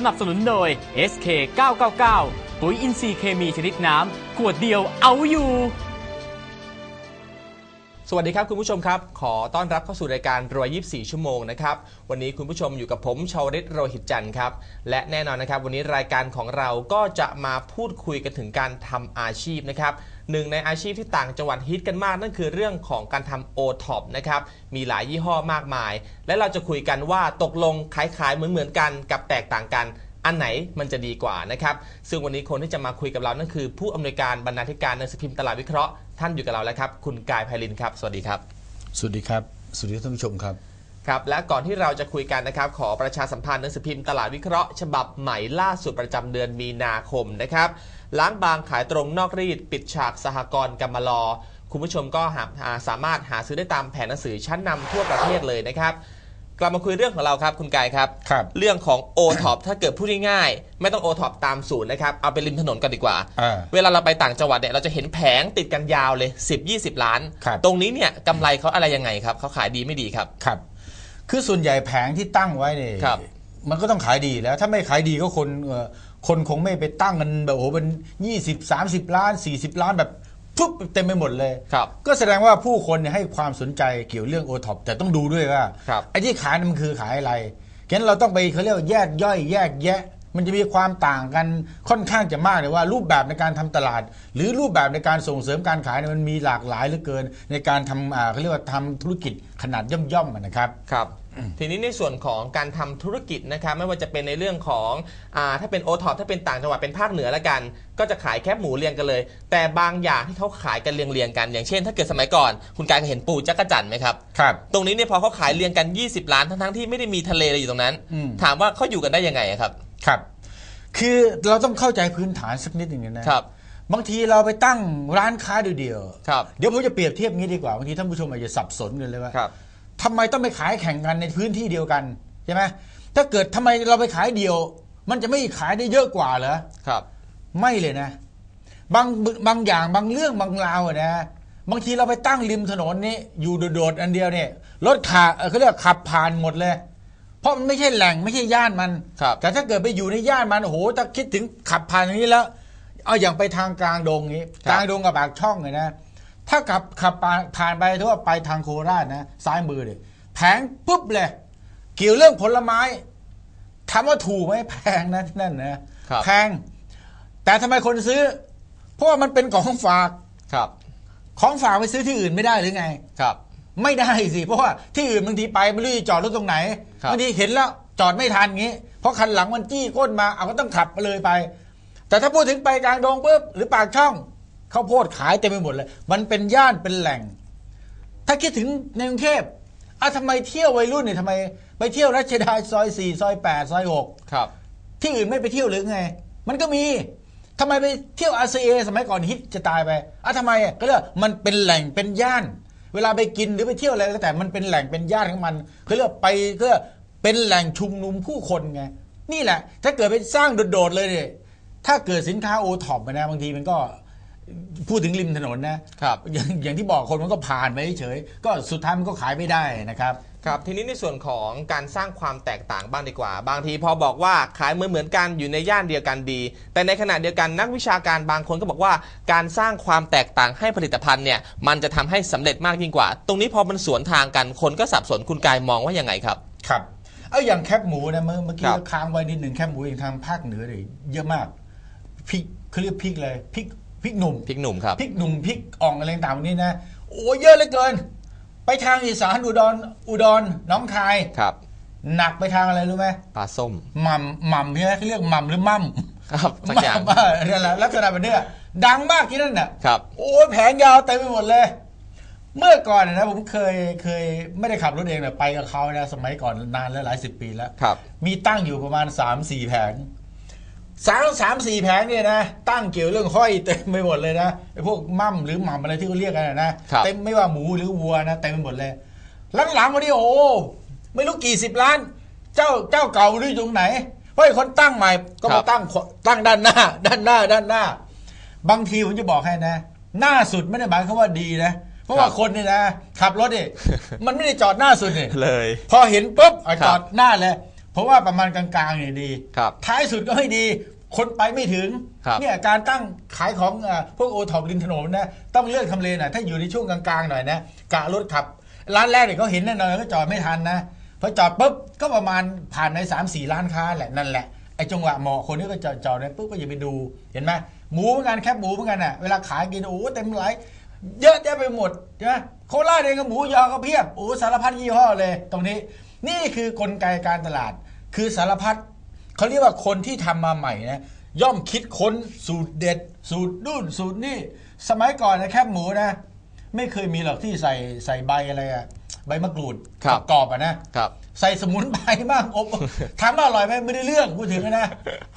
สนับสนุนโดย SK 999ปุ๋ยอินทรีย์เคมีชนิดน้ำขวดเดียวเอาอยู่ สวัสดีครับคุณผู้ชมครับ ขอต้อนรับเข้าสู่รายการรอย24 ชั่วโมงนะครับ วันนี้คุณผู้ชมอยู่กับผมชาวริตโรหิตจันทร์ครับ และแน่นอนนะครับ วันนี้รายการของเราก็จะมาพูดคุยกันถึงการทำอาชีพนะครับหนึ่งในอาชีพที่ต่างจังหวัดฮิตกันมาก นั่นคือเรื่องของการทำโอท็อปนะครับมีหลายยี่ห้อมากมาย และเราจะคุยกันว่าตกลงขายๆเหมือนๆกันกับแตกต่างกัน อันไหนมันจะดีกว่านะครับ ซึ่งวันนี้คนที่จะมาคุยกับเรานั่นคือ ผู้อำนวยการบรรณาธิการหนังสือพิมพ์ตลาดวิเคราะห์ท่านอยู่กับเราแล้วครับคุณกายไพลินครับสวัสดีครับ สวัสดีครับสวัสดีท่านผู้ชมครับครับและก่อนที่เราจะคุยกันนะครับ ขอประชาสัมพันธ์หนังสือพิมพ์ตลาดวิเคราะห์ ฉบับใหม่ล่าสุดประจำเดือนมีนาคมนะครับล้างบางขายตรงนอกรีด ปิดฉากสหกรณ์กำมะลอคุณผู้ชมก็หาหาสามารถหาซื้อได้ตามแผงหนังสือชั้นนำทั่วประเทศเลยนะครับ กลับมาคุยเรื่องของเราครับคุณกายครับ ครับเรื่องของ o t o p ถ้าเกิดพูดง่ายๆไม่ต้อง o t o p ตามศูนย์นะครับ เอาไปริมถนนกันดีกว่า อ่า เวลาเราไปต่างจังหวัดเนี่ยเราจะเห็นแผงติดกันยาวเลย 10-20 ล้าน ครับ ตรงนี้เนี่ยกำไรเขาอะไรยังไงครับเขาขายดีไม่ดีครับ ครับ คือส่วนใหญ่แผงที่ตั้งไว้เนี่ยครับมันก็ต้องขายดีแล้ว ถ้าไม่ขายดีก็คนเอ่อคนคงไม่ไปตั้งกันแบบโอ้โหเป็น20 30ล้าน40ล้านแบบ ปุ๊บเต็มไปหมดเลยครับ ก็แสดงว่าผู้คนเนี่ยให้ความสนใจเกี่ยวเรื่องโอท็อปแต่ต้องดูด้วยว่าครับไอ้ที่ขายนั้นมันคือขายอะไรงั้นเราต้องไปเขาเรียกว่าแยกย่อยแยกแยะ มันจะมีความต่างกันค่อนข้างจะมากเลยว่ารูปแบบในการทำตลาด หรือรูปแบบในการส่งเสริมการขายเนี่ยมันมีหลากหลายเหลือเกิน ในการทำอ่าเขาเรียกว่าทำธุรกิจขนาดย่อมๆอะนะครับครับ ทีนี้ในส่วนของการทำธุรกิจนะครับไม่ว่าจะเป็นในเรื่องของอาถ้าเป็นโอท็อปถ้าเป็นต่างจังหวัดเป็นภาคเหนือละกัน ก็จะขายแคบหมูเรียงกันเลย แต่บางอย่างที่เขาขายกันเรียงๆกัน อย่างเช่น ถ้าเกิดสมัยก่อน คุณกายเคยเห็นปูจักรจั่นไหมครับ ครับ ตรงนี้เนี่ยพอเขาขายเรียงกัน 20 ล้านทั้งๆที่ไม่ได้มีทะเลอะไรอยู่ตรงนั้น อืม ถามว่าเขาอยู่กันได้ยังไงอะครับ ครับ คือเราต้องเข้าใจพื้นฐานสักนิดหนึ่งนะครับ บางทีเราไปตั้งร้านค้าเดียวๆครับ เดี๋ยวผมจะเปรียบเทียบงี้ดีกว่าบางทีท่านผู้ชมอาจจะสับสนกันเลยว่า ครับ ทำไมต้องไปขายแข่งกันในพื้นที่เดียวกันใช่ไหมถ้าเกิดทำไมเราไปขายเดียว มันจะไม่ขายได้เยอะกว่าเหรอครับ ไม่เลยนะ บางบางอย่างบางเรื่องบางราวอะนะ บางทีเราไปตั้งริมถนนนี้อยู่โดดๆอันเดียวเนี่ยรถขาเอ่อเขาเรียกขับผ่านหมดเลย เพราะมันไม่ใช่แหล่งไม่ใช่ย่านมันครับแต่ถ้าเกิดไปอยู่ในย่านมันโอ้โหถ้าคิดถึงขับผ่านอย่างนี้แล้ว เอาอย่างไปทางกลางดงนี้ครับกลางดงกับปากช่องเลยนะ ถ้าขับขับผ่านผ่านไปถือว่าไปทางโคราชนะซ้ายมือเลยแผงปุ๊บเลย เกี่ยวเรื่องผลไม้ถามว่าถูกไหมแพงนะที่นั่นนะครับแพง แต่ทำไมคนซื้อ เพราะว่ามันเป็นของฝากครับ ของฝากไปซื้อที่อื่นไม่ได้หรือไงครับ ไม่ได้สิเพราะว่าที่อื่นบางทีไปไม่รู้จะจอดรถตรงไหนครับบางทีเห็นแล้วจอดไม่ทันงี้ เพราะคันหลังมันจี้ก้นมาเอาก็ต้องขับไปเลยไป แต่ถ้าพูดถึงไปกลางดงปุ๊บหรือปากช่อง ข้าวโพดขายเต็มไปหมดเลย มันเป็นย่านเป็นแหล่ง ถ้าคิดถึงในกรุงเทพอะทำไมเที่ยววัยรุ่นเนี่ยทำไม ไปเที่ยวรัชดาซอยสี่ซอยแปดซอยหกครับ ที่อื่นไม่ไปเที่ยวหรือไง มันก็มีทำไมไปเที่ยว RCA สมัยก่อนฮิตจะตายไปอะทำไมอะก็เรียกว่ามันเป็นแหล่งเป็นย่าน เวลาไปกินหรือไปเที่ยวอะไรก็แต่มันเป็นแหล่งเป็นย่านของมันเขาเรียกว่าไปเพื่อเป็นแหล่งชุมนุมผู้คนไงนี่แหละ ถ้าเกิดไปสร้างโดดๆเลยเนี่ยถ้าเกิดสินค้าโอท็อปนะบางทีมันก็ พูดถึงริมถนนนะครับอย่างอย่างที่บอกคนมันก็ผ่านไปเฉยๆก็สุดท้ายมันก็ขายไม่ได้นะครับ ครับทีนี้ในส่วนของการสร้างความแตกต่างบ้างดีกว่า บางทีพอบอกว่าขายเหมือนเหมือนๆกันอยู่ในย่านเดียวกันดี แต่ในขณะเดียวกันนักวิชาการบางคนก็บอกว่า การสร้างความแตกต่างให้ผลิตภัณฑ์เนี่ยมันจะทำให้สำเร็จมากยิ่งกว่า ตรงนี้พอมันสวนทางกันคนก็สับสนคุณกายมองว่ายังไงครับครับเอาอย่างแคบหมูนะเมื่อเมื่อกี้ครับเราค้างไว้นิดหนึ่งแคบหมูอย่างทางภาคเหนือเลยเยอะมากพริกเขาเรียกพริกเลยพริก พริกหนุ่มพริกหนุ่มครับพริกหนุ่มพริกอ่องอะไรต่างๆพวกนี้นะโอ้เยอะเหลือเกิน ไปทางอีสานอุดรอุดรหน้องคายครับ หนักไปทางอะไรรู้ไหมปลาส้มหม่ำหม่ำใช่ไหมเขาเรียกหม่ำหรือมั่มครับสักอย่างหม่ำเออนั่นแหละลักษณะแบบเนี้ยดังมากที่นั่นน่ะครับ โอ้ยแผงยาวเต็มไปหมดเลย เมื่อก่อนนะผมเคยเคยไม่ได้ขับรถเองนะไปกับเขานะสมัยก่อนนานแล้วหลายสิบปีแล้วครับ มีตั้งอยู่ประมาณ3ามสี่แผง สามสามสี่แผงเนี่ยนะ ตั้งเกี่ยวเรื่องห้อยเต็มไปหมดเลยนะไอ้พวกมั่มหรือหม่ำอะไรที่เขาเรียกกันนะนะครับเต็มไม่ว่าหมูหรือวัวนะเต็มไปหมดเลยหลังๆวันนี้โอ้โหไม่รู้กี่สิบล้าน เจ้าเจ้าเก่าไม่รู้อยู่ตรงไหนเพราะไอ้คนตั้งใหม่ก็ครัมาบตั้งขวตั้งด้านหน้า ด้านหน้า ด้านหน้า บางทีผมจะบอกให้นะ หน้าสุดไม่ได้หมายความว่าดีนะเพราะว่าคนเนี่ยนะขับรถเนี่ยมันไม่ได้จอดหน้าสุดเนี่ยเลย พอเห็นปุ๊บอะครับจอดหน้าเลย เพราะว่าประมาณกลางๆเนี่ยดี ครับท้ายสุดก็ไม่ดี คนไปไม่ถึง ครับ เนี่ยการตั้งขายของเอ่อพวกโอท็อปริมถนนนะต้องเลือกทำเลหน่อยถ้าอยู่ในช่วงกลางๆหน่อยนะกะรถขับ ร้านแรกเนี่ยเขาเห็นแน่นอนก็จอดไม่ทันนะพอจอดปุ๊บก็ประมาณผ่านใน3ามสี่ร้านค้าแหละนั่นแหละไอ้จังหวะเหมาะคนนี้ก็จอดจอดเนี่ยปุ๊บก็อย่าไปดูเห็นไหมหมูเหมือนกันแคบหมูเหมือนกันอะเวลาขายกินโอ้โหเต็มไหลายเยอะแยะไปหมดใช่ไหมโคราชเองก็หมูยอก็เพียบโอ้โหสารพัดยี่ห้อเลย ตรงนี้ นี่คือกลไกการตลาด คือสารพัดเขาเรียกว่าคนที่ทำมาใหม่นะย่อมคิดค้นสูตรเด็ด สูตรนู่นสูตรนี่ สมัยก่อนนะแคบหมูนะ ไม่เคยมีหรอกที่ใส่ใส่ใบอะไรอะใบมะกรูดครับกรอบๆอะนะครับใส่สมุนไพรบ้างอบถามว่าอร่อยไหมไม่ได้เรื่องพูดถึงนะ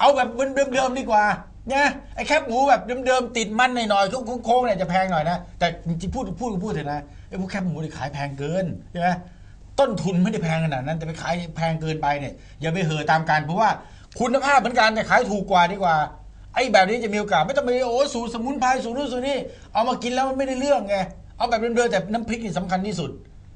เอาแบบเดิมๆดีกว่าเนี่ยไอ้แคบหมูแบบเดิมๆติดมันหน่อยๆโค้งๆเนี่ยจะแพงหน่อยนะแต่จริงๆพูดพูดพูดเถอะนะไอ้พวกแคบหมูนี่ขายแพงเกินใช่ไหม ต้นทุนไม่ได้แพงขนาดนั้นแต่ไปขายแพงเกินไปเนี่ยอย่าไปเห่อตามการเพราะว่าคุณภาพเหมือนกันแต่ขายถูกกว่าดีกว่าไอ้แบบนี้จะมีโอกาสไม่ต้องไปโอ้สูตรสมุนไพรสูตรนู่นสูตรนี่เอามากินแล้วมันไม่ได้เรื่องไงเอาแบบเดิมๆแต่น้ำพริกนี่สำคัญที่สุด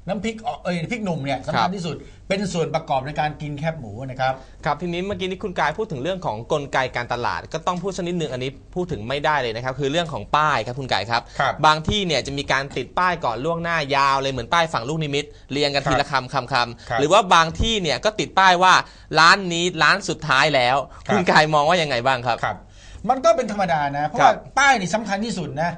น้ำพริกอ่อเอ้ยพริกหนุ่มเนี่ยสำคัญที่สุดเป็นส่วนประกอบในการกินแคบหมูนะครับ ครับทีนี้เมื่อกี้นี้คุณกายพูดถึงเรื่องของกลไกการตลาด ก็ต้องพูดสักนิดนึงอันนี้พูดถึงไม่ได้เลยนะครับ คือเรื่องของป้ายครับคุณกายครับครับ บางที่เนี่ยจะมีการติดป้ายก่อนล่วงหน้ายาวเลยเหมือนป้ายฝั่งลูกนิมิตเรียงกันทีละคำคำคครับำหรือว่าบางที่เนี่ยก็ติดป้ายว่าร้านนี้ร้านสุดท้ายแล้วครับคุณกายมองว่ายังไงบ้างครับครับ มันก็เป็นธรรมดานะเพราะครับว่าป้ายนี่สำคัญที่สุดนะ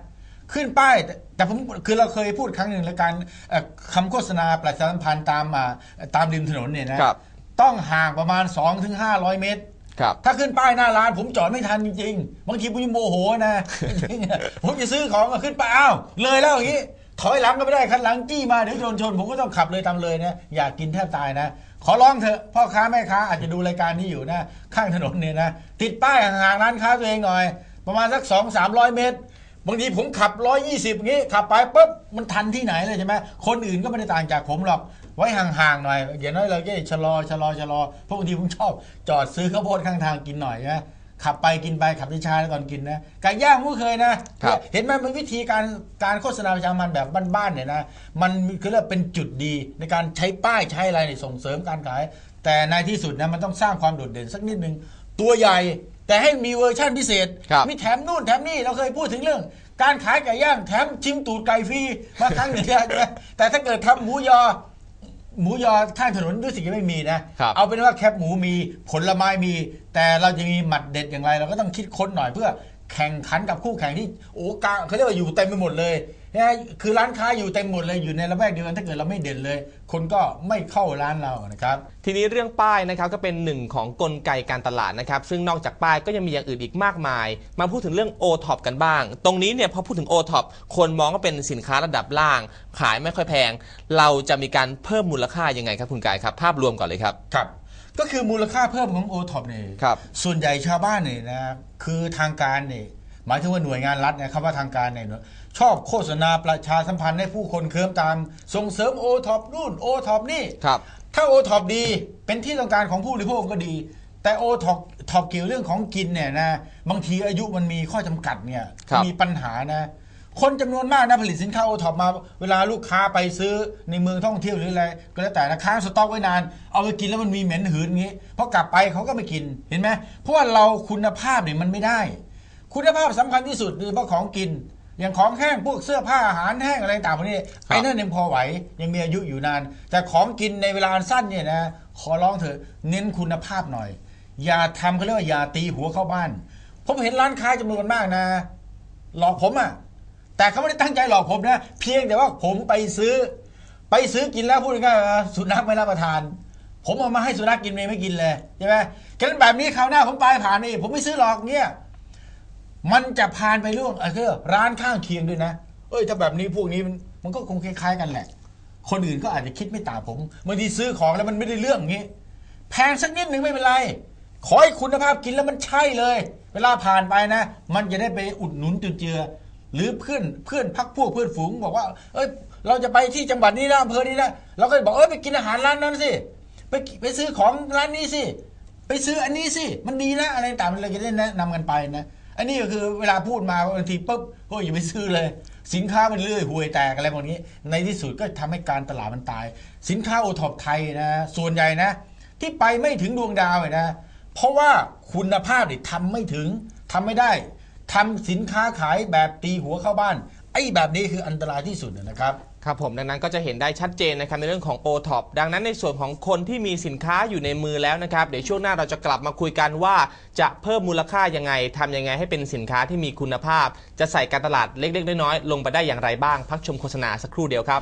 ขึ้นป้ายแต่แต่ผมคือเราเคยพูดครั้งหนึ่งแล้วการเอ่อคำโฆษณาประชาสัมพันธ์ตามอ่าตามริมถนนเนี่ยนะครับต้องห่างประมาณ 2-500 เมตรครับถ้าขึ้นป้ายหน้าร้านผมจอดไม่ทันจริงๆ บางทีผมยังโมโหนะจริงๆอะผมจะซื้อของก็ขึ้นไปอ้าวเลยแล้วอย่างนี้ถอยหลังก็ไม่ได้คันหลังจี้มาเดี๋ยวโดนชน ผมก็ต้องขับเลยตามเลยนะอยากกินแทบตายนะ ขอร้องเถอะพ่อค้าแม่ค้าอาจจะดูรายการนี้อยู่นะ ข้างถนนเนี่ยนะ ติดป้ายห่างๆร้านค้าตัวเองหน่อย ประมาณสัก2 3 0 0เมตร บางทีผมขับ 120อย่างนี้ขับไปปุ๊บมันทันที่ไหนเลยใช่ไหมคนอื่นก็ไม่ได้ต่างจากผมหรอกไว้ห่างๆหน่อยอย่างน้อยเราก็ชะลอชะลอชะลอเพราะบางทีผมชอบ จอดซื้อข้าวโพดข้างทางกินหน่อยนะขับไปกินไปขับช้าๆก่อนกินนะไก่ย่างผมก็เคยนะครับเห็นไหมมันวิธีการการโฆษณาประชาสัมพันธ์แบบบ้านๆเนี่ยนะมันคือเรียกเป็นจุดดีในการใช้ป้ายใช้อะไรเนี่ยส่งเสริมการขาย แต่ในที่สุดนะมันต้องสร้างความโดดเด่นสักนิดนึงตัวใหญ่ แต่ให้มีเวอร์ชั่นพิเศษครับมีแถมนู่นแถมนี่เราเคยพูดถึงเรื่อง การขายไก่ย่างแถมชิมตูดไก่ฟรีมาครั้งหนึ่งใช่ไหมแต่ถ้าเกิดทำหมูยอ หมูยอข้างถนนรู้สึกจะไม่มีนะครับเอาเป็นว่าแคบหมูมีผลไม้มี แต่เราจะมีหมัดเด็ดอย่างไร เราก็ต้องคิดค้นหน่อยเพื่อ แข่งขันกับคู่แข่งที่โอ้กลางเขาเรียกว่าอยู่เต็มไปหมดเลยนะคือร้านค้าอยู่เต็มหมดเลยอยู่ในละแวกเดียวกันถ้าเกิดเราไม่เด่นเลย คนก็ไม่เข้าร้านเรานะครับทีนี้เรื่องป้ายนะครับก็เป็นหนึ่งของกลไกการตลาดนะครับซึ่งนอกจากป้ายก็ยังมีอย่างอื่นอีกมากมาย มาพูดถึงเรื่อง o t o p กันบ้าง ตรงนี้เนี่ยพอพูดถึง o t o p คนมองว่าเป็นสินค้าระดับล่าง ขายไม่ค่อยแพง เราจะมีการเพิ่มมูลค่ายังไงครับคุณกายครับ ภาพรวมก่อนเลยครับครับ ก็คือมูลค่าเพิ่มของโอท็อปเนี่ยครับ ส่วนใหญ่ชาวบ้านเนี่ยนะคือทางการเนี่ยหมายถึงว่าหน่วยงานรัฐนะครับว่าทางการเนี่ยชอบโฆษณาประชาสัมพันธ์ให้ผู้คนเคลิ้มตาม ส่งเสริมโอท็อปนู่นโอท็อปนี่ครับถ้าโอท็อปดีเป็นที่ต้องการของผู้บริโภคก็ดี แต่โอท็อปท็อปเกี่ยวเรื่องของกินเนี่ยนะบางทีอายุมันมีข้อจำกัดเนี่ยครับมีปัญหานะ คนจำนวนมากนะผลิตสินค้าโอท็อปมาเวลาลูกค้าไปซื้อในเมืองท่องเที่ยวหรืออะไรก็แล้วแต่นะค้างสต็อกไว้นาน เอาไปกินแล้วมันมีเหม็นหืนอย่างนี้พอกลับไปเขาก็ไม่กินเห็นไหมเพราะว่าเราคุณภาพเนี่ยมันไม่ได้ คุณภาพสำคัญที่สุดโดยเฉพาะของกิน อย่างของแห้งพวกเสื้อผ้าอาหารแห้งอะไรต่างๆพวกนี้ไอ้นั่นยังพอไหวยังมีอายุอยู่นาน แต่ของกินในเวลาอันสั้นเนี่ยนะขอร้องเถอะเน้นคุณภาพหน่อย อย่าทำเขาเรียกว่าอย่าตีหัวเข้าบ้านผมเห็นร้านค้าจำนวนมากนะ หลอกผมอะ แต่เขาไม่ได้ตั้งใจหลอกผมนะ เพียงแต่ว่าผมไปซื้อ ไปซื้อกินแล้วพูดง่ายๆสุนัขไม่รับประทาน ผมเอามาให้สุนัขกินเองไม่กินเลยใช่ไหมฉะนั้นแบบนี้คราวหน้าผมไปผ่านนี่ผมไม่ซื้อหรอกเงี้ยมันจะผ่านไปล่วงเออคือร้านข้างเคียงด้วยนะ เอ้ยถ้าแบบนี้พวกนี้มันมันก็คงคล้ายๆกันแหละ คนอื่นก็อาจจะคิดไม่ต่างผมบางทีซื้อของแล้วมันไม่ได้เรื่องงี้แพงสักนิดหนึ่งไม่เป็นไร ขอให้คุณภาพกินแล้วมันใช่เลย เวลาผ่านไปนะ มันจะได้ไปอุดหนุนจุนเจือ หรือเพื่อนเพื่อนพักพวกเพื่อนฝูงบอกว่า เอ้ยเราจะไปที่จังหวัดนี้นะอำเภอนี้นะเราก็บอกเอ้ยไปกินอาหารร้านนั้นสิไปไปซื้อของร้านนี้สิไปซื้ออันนี้สิมันดีนะอะไรต่างๆเราจะได้แนะนำกันไปนะอันนี้ก็คือเวลาพูดมาบางทีปุ๊บโอ้ยอย่าไปซื้อเลย สินค้ามันเลื่อยห่วยแตกอะไรพวกนี้ ในที่สุดก็ทำให้การตลาดมันตาย สินค้าโอท็อปไทยนะ ส่วนใหญ่นะ ที่ไปไม่ถึงดวงดาวเนี่ยนะ เพราะว่าคุณภาพเนี่ยทำไม่ถึงทำไม่ได้ ทำสินค้าขายแบบตีหัวเข้าบ้าน ไอ้แบบนี้คืออันตรายที่สุดนะครับครับผมดังนั้นก็จะเห็นได้ชัดเจนนะครับในเรื่องของ o t o p ดังนั้นในส่วนของคนที่มีสินค้าอยู่ในมือแล้วนะครับ เดี๋ยวช่วงหน้าเราจะกลับมาคุยกันว่า จะเพิ่มมูลค่ายังไงทำยังไงให้เป็นสินค้าที่มีคุณภาพ จะใส่การตลาดเล็กๆน้อยๆลงไปได้อย่างไรบ้าง พักชมโฆษณาสักครู่เดียวครับ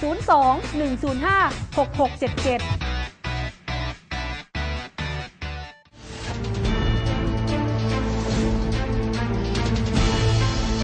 02 105 6677